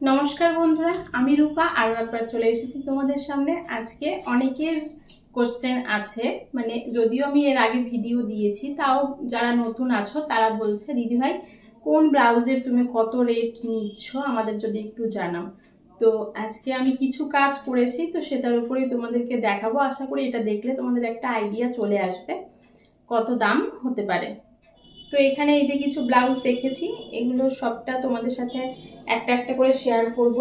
নমস্কার বন্ধুরা, আমি রূপা আরও একবার চলে এসেছি তোমাদের সামনে। আজকে অনেকের কোশ্চেন আছে মানে যদিও আমি এর আগে ভিডিও দিয়েছি, তাও যারা নতুন আছো, তারা বলছে দিদিভাই কোন ব্লাউজের তুমি কত রেট নিচ্ছ? আমাদের যদি একটু জানাও। তো আজকে আমি কিছু কাজ করেছি, তো সেটার উপরেই তোমাদেরকে দেখাবো। আশা করি এটা দেখলে তোমাদের একটা আইডিয়া চলে আসবে, কত দাম হতে পারে। তো এখানে এই যে কিছু ব্লাউজ রেখেছি, এগুলো সবটা তোমাদের সাথে একটা একটা করে শেয়ার করব।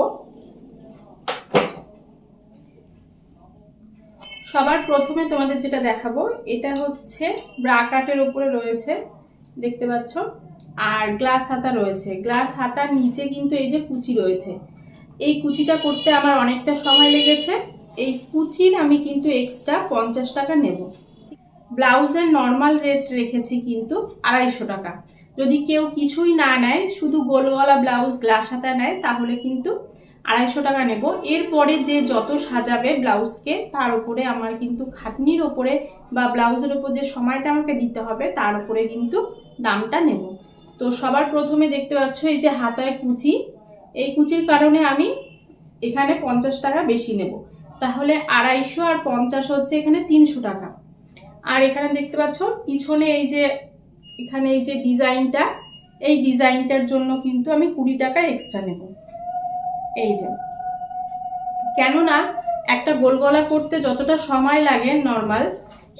সবার প্রথমে তোমাদের যেটা দেখাবো, এটা হচ্ছে ব্রা কাটের উপরে রয়েছে, দেখতে পাচ্ছ? আর গ্লাস হাতা রয়েছে। গ্লাস হাতার নিচে কিন্তু এই যে কুচি রয়েছে। এই কুচিটা করতে আমার অনেকটা সময় লেগেছে। এই কুচির আমি কিন্তু এক্সট্রা পঞ্চাশ টাকা নেব। ব্লাউজের নর্মাল রেট রেখেছি কিন্তু আড়াইশো টাকা। যদি কেউ কিছুই না নেয়, শুধু গোল গলা ব্লাউজ গ্লাস হাতা নেয়, তাহলে কিন্তু আড়াইশো টাকা নেব। এরপরে যে যত সাজাবে ব্লাউজকে, তার উপরে আমার কিন্তু খাটনির ওপরে বা ব্লাউজের ওপর যে সময়টা আমাকে দিতে হবে, তার উপরে কিন্তু দামটা নেব। তো সবার প্রথমে দেখতে পাচ্ছ এই যে হাতায় কুচি। এই কুচির কারণে আমি এখানে পঞ্চাশ টাকা বেশি নেব। তাহলে আড়াইশো আর পঞ্চাশ হচ্ছে এখানে তিনশো টাকা। আর এখানে দেখতে পাচ্ছ পিছনে এই যে এখানে এই যে ডিজাইনটা, এই ডিজাইনটার জন্য কিন্তু আমি কুড়ি টাকা এক্সট্রা নেব। এই যে। কেননা একটা গোল গলা করতে যতটা সময় লাগে নর্মাল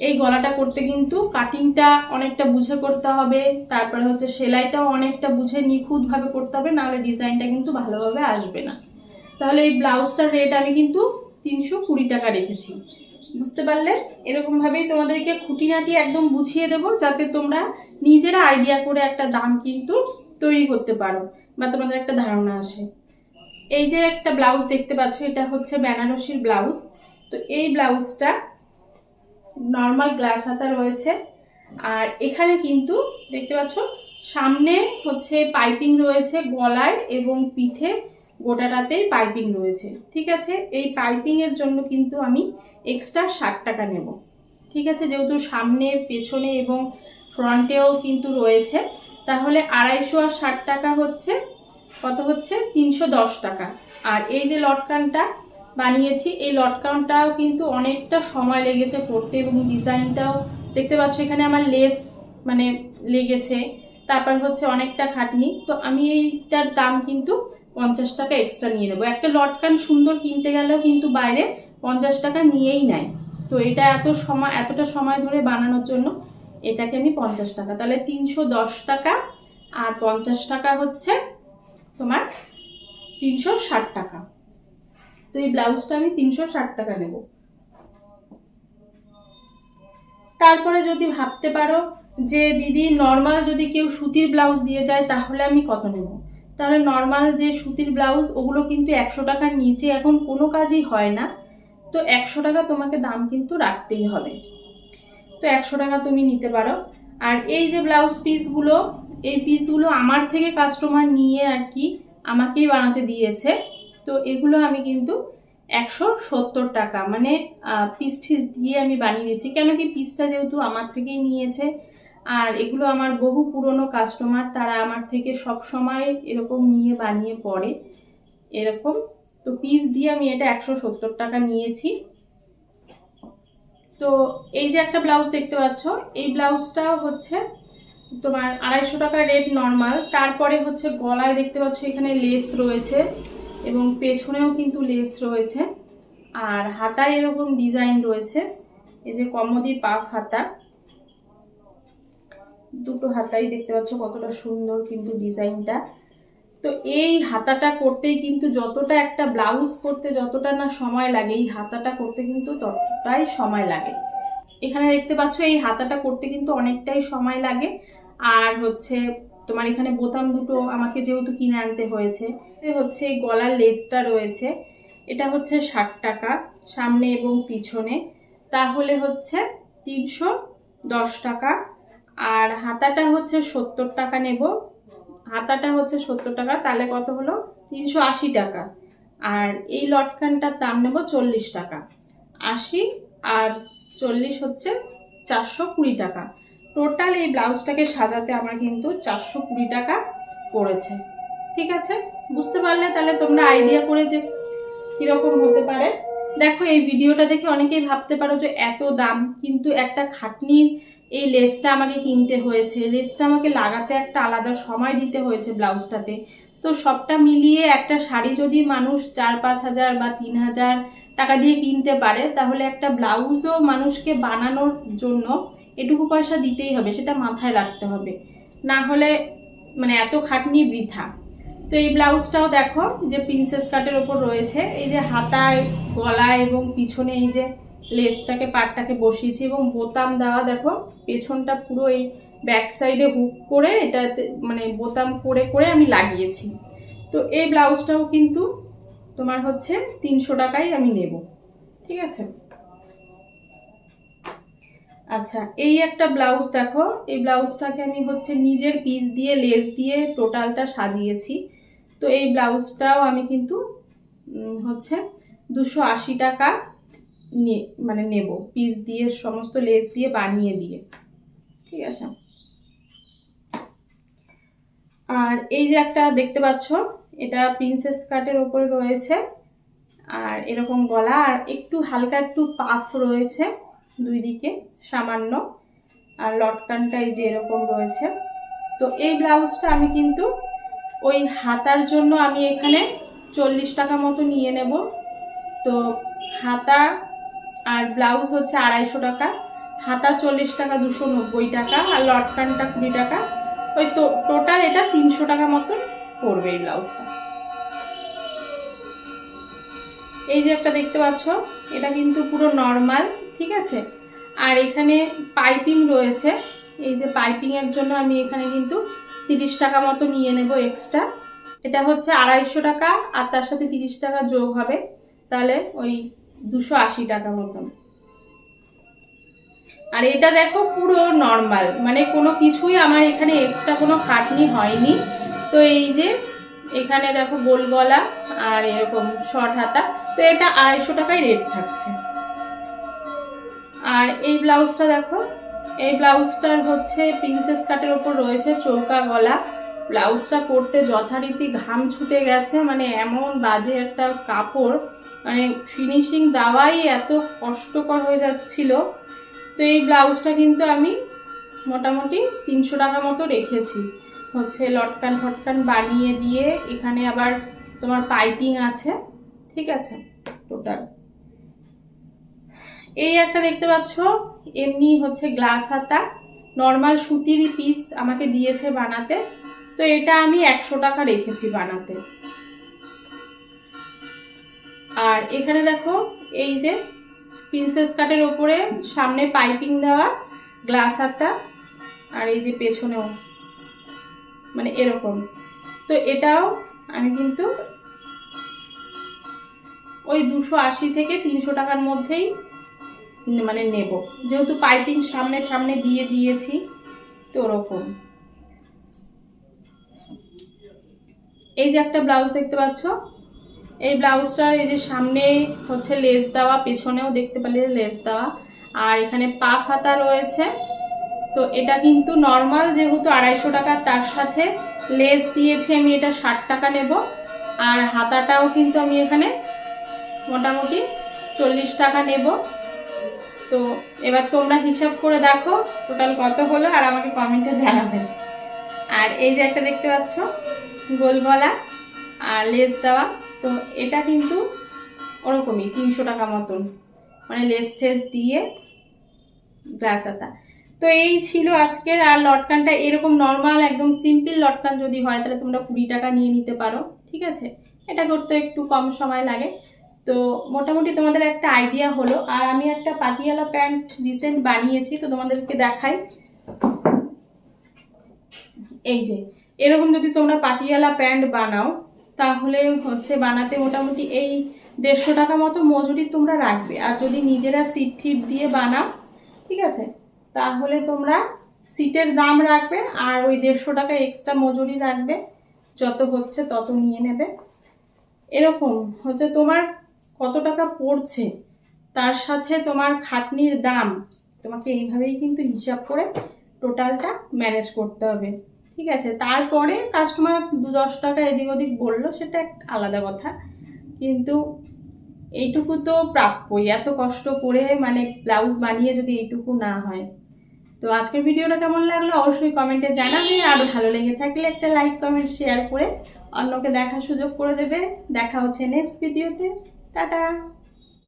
এই গলাটা করতে কিন্তু কাটিংটা অনেকটা বুঝে করতে হবে, তারপরে হচ্ছে সেলাইটাও অনেকটা বুঝে নিখুঁতভাবে করতে হবে, নাহলে ডিজাইনটা কিন্তু ভালোভাবে আসবে না। তাহলে এই ব্লাউজটার রেট আমি কিন্তু তিনশো কুড়ি টাকা রেখেছি। বুঝতে পারলে? এরকমভাবেই তোমাদেরকে খুঁটিনাটি একদম বুঝিয়ে দেবো, যাতে তোমরা নিজেরা আইডিয়া করে একটা দাম কিন্তু তৈরি করতে পারো বা তোমাদের একটা ধারণা আসে। এই যে একটা ব্লাউজ দেখতে পাচ্ছ, এটা হচ্ছে বেনারসির ব্লাউজ তো এই ব্লাউজটা নর্মাল গ্লাস হাতা রয়েছে। আর এখানে কিন্তু দেখতে পাচ্ছ, সামনে হচ্ছে পাইপিং রয়েছে গলায় এবং পিঠে গোটাটাতেই পাইপিং রয়েছে, ঠিক আছে? এই পাইপিংয়ের জন্য কিন্তু আমি এক্সট্রা ষাট টাকা নেব, ঠিক আছে? যেহেতু সামনে, পেছনে এবং ফ্রন্টেও কিন্তু রয়েছে, তাহলে আড়াইশো আর ষাট টাকা হচ্ছে, কত হচ্ছে? তিনশো দশ টাকা। আর এই যে লটকানটা বানিয়েছি, এই লটকানটাও কিন্তু অনেকটা সময় লেগেছে করতে এবং ডিজাইনটাও দেখতে পাচ্ছ, এখানে আমার লেস মানে লেগেছে, তারপর হচ্ছে অনেকটা খাটনি। তো আমি এইটার দাম কিন্তু পঞ্চাশ টাকা এক্সট্রা নিয়ে নেব। একটা লটকান সুন্দর কিনতে গেলেও কিন্তু বাইরে পঞ্চাশ টাকা নিয়েই নেয়। তো এটা এত সময় এতটা সময় ধরে বানানোর জন্য এটাকে আমি পঞ্চাশ টাকা, তাহলে তিনশো দশ টাকা আর পঞ্চাশ টাকা হচ্ছে তোমার তিনশো ষাট টাকা। তো এই ব্লাউজটা আমি তিনশো ষাট টাকা নেব। তারপরে যদি ভাবতে পারো যে দিদি নর্মাল যদি কেউ সুতির ব্লাউজ দিয়ে যায়, তাহলে আমি কত নেব? তাহলে নর্মাল যে সুতির ব্লাউজ ওগুলো কিন্তু একশো টাকার নিচে এখন কোনো কাজই হয় না। তো একশো টাকা তোমাকে দাম কিন্তু রাখতেই হবে। তো একশো টাকা তুমি নিতে পারো। আর এই যে ব্লাউজ পিসগুলো এই পিসগুলো আমার থেকে কাস্টমার নিয়ে আর কি আমাকেই বানাতে দিয়েছে। তো এগুলো আমি কিন্তু একশো সত্তর টাকা মানে পিস টিস দিয়ে আমি বানিয়ে দিচ্ছি কেন কি পিসটা যেহেতু আমার থেকেই নিয়েছে আর এগুলো আমার বহু পুরনো কাস্টমার তারা আমার থেকে সব সময় এরকম নিয়ে বানিয়ে পড়ে। এরকম। তো পিস দিয়ে আমি এটা একশো সত্তর টাকা নিয়েছি। তো এই যে একটা ব্লাউজ দেখতে পাচ্ছ, এই ব্লাউজটা হচ্ছে তোমার আড়াইশো টাকা রেট নর্মাল তারপরে হচ্ছে গলায় দেখতে পাচ্ছ এখানে লেস রয়েছে এবং পেছনেও কিন্তু লেস রয়েছে। আর হাতায় এরকম ডিজাইন রয়েছে। এই যে কমোদি পাফ হাতা। দুটো হাতাই দেখতে পাচ্ছ কতটা সুন্দর কিন্তু ডিজাইনটা। তো এই হাতাটা করতেই কিন্তু যতটা একটা ব্লাউজ করতে যতটা না সময় লাগে, এই হাতাটা করতে কিন্তু ততটাই সময় লাগে। এখানে দেখতে পাচ্ছ এই হাতাটা করতে কিন্তু অনেকটাই সময় লাগে। আর হচ্ছে তোমার এখানে বোতাম দুটো আমাকে যেহেতু কিনে আনতে হয়েছে হচ্ছে এই গলার লেসটা রয়েছে। এটা হচ্ছে ষাট টাকা, সামনে এবং পিছনে। তাহলে হচ্ছে তিনশো দশ টাকা। আর হাতাটা হচ্ছে সত্তর টাকা নেব। হাতাটা হচ্ছে সত্তর টাকা, তাহলে কত হলো? তিনশো আশি টাকা। আর এই লটকানটার দাম নেব চল্লিশ টাকা। আশি আর চল্লিশ হচ্ছে চারশো কুড়ি টাকা। টোটাল এই ব্লাউজটাকে সাজাতে আমার কিন্তু চারশো কুড়ি টাকা পড়েছে। ঠিক আছে? বুঝতে পারলে তাহলে তোমরা আইডিয়া করে যে কীরকম হতে পারে। দেখো, এই ভিডিওটা দেখে অনেকেই ভাবতে পারো যে এত দাম, কিন্তু একটা খাটনির এই লেসটা আমাকে কিনতে হয়েছে। লেসটা আমাকে লাগাতে একটা আলাদা সময় দিতে হয়েছে ব্লাউজটাতে। তো সবটা মিলিয়ে একটা শাড়ি যদি মানুষ চার, পাঁচ হাজার বা তিন হাজার টাকা দিয়ে কিনতে পারে, তাহলে একটা ব্লাউজও মানুষকে বানানোর জন্য এটুকু পয়সা দিতেই হবে, সেটা মাথায় রাখতে হবে। না হলে মানে এত খাটনি বৃথা। তো এই ব্লাউজটাও দেখো যে প্রিন্সেস কাটের ওপর রয়েছে। এই যে হাতায়, গলায় এবং পিছনে এই যে লেসটাকে পাটটাকে বসিয়েছি এবং বোতাম দেওয়া, দেখো, পেছনটা পুরো এই ব্যাক সাইডে হুক করে এটাতে মানে বোতাম করে করে আমি লাগিয়েছি। তো এই ব্লাউজটাও কিন্তু তোমার হচ্ছে তিনশো টাকাই আমি নেব। ঠিক আছে? আচ্ছা এই একটা ব্লাউজ দেখো, এই ব্লাউজটাকে আমি হচ্ছে নিজের পিস দিয়ে লেস দিয়ে টোটালটা সাজিয়েছি। তো এই ব্লাউজটাও আমি কিন্তু হচ্ছে দুশো টাকা মানে নেব। পিস দিয়ে, সমস্ত লেস দিয়ে বানিয়ে দিয়ে। ঠিক আছে? আর এই যে একটা দেখতে পাচ্ছ, এটা প্রিন্সেস কাটের ওপরে রয়েছে। আর এরকম গলা, আর একটু হালকা একটু পাফ রয়েছে দুই দিকে, সামান্য। আর লটকানটা এই যে এরকম রয়েছে। তো এই ব্লাউজটা আমি কিন্তু ওই হাতার জন্য আমি এখানে চল্লিশ টাকা মতো নিয়ে নেব। তো হাতা আর ব্লাউজ হচ্ছে আড়াইশো টাকা, হাতা চল্লিশ টাকা, দুশো নব্বই টাকা, আর লটকানটা কুড়ি টাকা। ওই তো টোটাল এটা তিনশো টাকা মতো পড়বে এই ব্লাউজটা। এই যে একটা দেখতে পাচ্ছ, এটা কিন্তু পুরো নর্মাল ঠিক আছে? আর এখানে পাইপিং রয়েছে। এই যে পাইপিং এর জন্য আমি এখানে কিন্তু তিরিশ টাকা মতো নিয়ে নেব এক্সট্রা এটা হচ্ছে আড়াইশো টাকা, আর তার সাথে তিরিশ টাকা যোগ হবে। তাহলে ওই দুশো আশি টাকা মতন। আর এটা দেখো পুরো নর্মাল মানে কোনো কিছুই আমার এখানে এক্সট্রা কোনো খাটনি হয়নি। তো এই যে এখানে দেখো গোল গলা আর এরকম শর্ট হাতা, তো এটা আড়াইশো টাকায় রেট থাকছে। আর এই ব্লাউজটা দেখো, এই ব্লাউজটার হচ্ছে প্রিন্সেস কাটের ওপর রয়েছে চৌকা গলা। ব্লাউজটা পরতে যথারীতি ঘাম ছুটে গেছে মানে এমন বাজে একটা কাপড়। মানে ফিনিশিং দেওয়াই এত কষ্টকর হয়ে যাচ্ছিল। তো এই ব্লাউজটা কিন্তু আমি মোটামুটি তিনশো টাকা মতো রেখেছি। হচ্ছে লটকান ফটকান বানিয়ে দিয়ে এখানে আবার তোমার পাইপিং আছে, ঠিক আছে? টোটাল এই একটা দেখতে পাচ্ছ, এমনি হচ্ছে গ্লাস হাতা। নর্মাল সুতিরই পিস আমাকে দিয়েছে বানাতে। তো এটা আমি একশো টাকা রেখেছি বানাতে। আর এখানে দেখো, এই যে প্রিন্সেস কাটের ওপরে সামনে পাইপিং দেওয়া গ্লাস হাতা, আর এই যে পেছনেও মানে এরকম। তো এটাও আমি কিন্তু ওই দুশো আশি থেকে তিনশো টাকার মধ্যেই মানে নেব। যেহেতু পাইপিং সামনে সামনে দিয়ে দিয়েছি, তো ওরকম। এই যে একটা ব্লাউজ দেখতে পাচ্ছ এই ব্লাউজটার এই যে সামনে হচ্ছে লেস দেওয়া, পেছনেও দেখতে পেলে লেস দেওয়া। আর এখানে পা হাতা রয়েছে। তো এটা কিন্তু নর্মাল, যেহেতু আড়াইশো টাকা, তার সাথে লেস দিয়েছি আমি, এটা ষাট টাকা নেব। আর হাতাটাও কিন্তু আমি এখানে মোটামুটি চল্লিশ টাকা নেব। তো এবার তোমরা হিসাব করে দেখো, টোটাল কত হলো, আর আমাকে কমেন্টে জানাবে। আর এই যে একটা দেখতে পাচ্ছ, গোল গলা আর লেস দেওয়া। তো এটা কিন্তু ওরকমই তিনশো টাকা মতন। মানে লেস টেস দিয়ে গ্লাস আতা। তো এই ছিল আজকের, আর লটকানটা এরকম নর্মাল একদম সিম্পল লটকান যদি হয়, তাহলে তোমরা কুড়ি টাকা নিয়ে নিতে পারো, ঠিক আছে? এটা করতে একটু কম সময় লাগে। তো মোটামুটি তোমাদের একটা আইডিয়া হলো। আর আমি একটা পাতিয়ালা প্যান্ট রিসেন্ট বানিয়েছি, তো তোমাদেরকে দেখাই। এই যে, এরকম যদি তোমরা পাতিয়ালা প্যান্ট বানাও তাহলে হচ্ছে বানাতে মোটামুটি এই দেড়শো টাকা মতো মজুরি তোমরা রাখবে। আর যদি নিজেরা সিট টিট দিয়ে বানাও, ঠিক আছে? তাহলে তোমরা সিটের দাম রাখবে আর ওই দেড়শো টাকা এক্সট্রা মজুরি রাখবে। যত হচ্ছে তত নিয়ে নেবে। এরকম হচ্ছে তোমার কত টাকা পড়ছে, তার সাথে তোমার খাটনির দাম, তোমাকে এইভাবেই কিন্তু হিসাব করে টোটালটা ম্যানেজ করতে হবে। ঠিক আছে, তারপরে কাস্টমার দু দশ টাকা এদিক ওদিক বলল, সেটা একটা আলাদা কথা। কিন্তু এইটুকু তো প্রাপ্যই, এত কষ্ট করে মানে ব্লাউজ বানিয়ে যদি এইটুকু না হয়। তো আজকের ভিডিওটা কেমন লাগল অবশ্যই কমেন্টে জানাবে, আর ভালো লেগে থাকলে একটা লাইক কমেন্ট শেয়ার করে অন্যকে দেখার সুযোগ করে দেবে। দেখা হচ্ছে নেক্সট ভিডিওতে টাটা!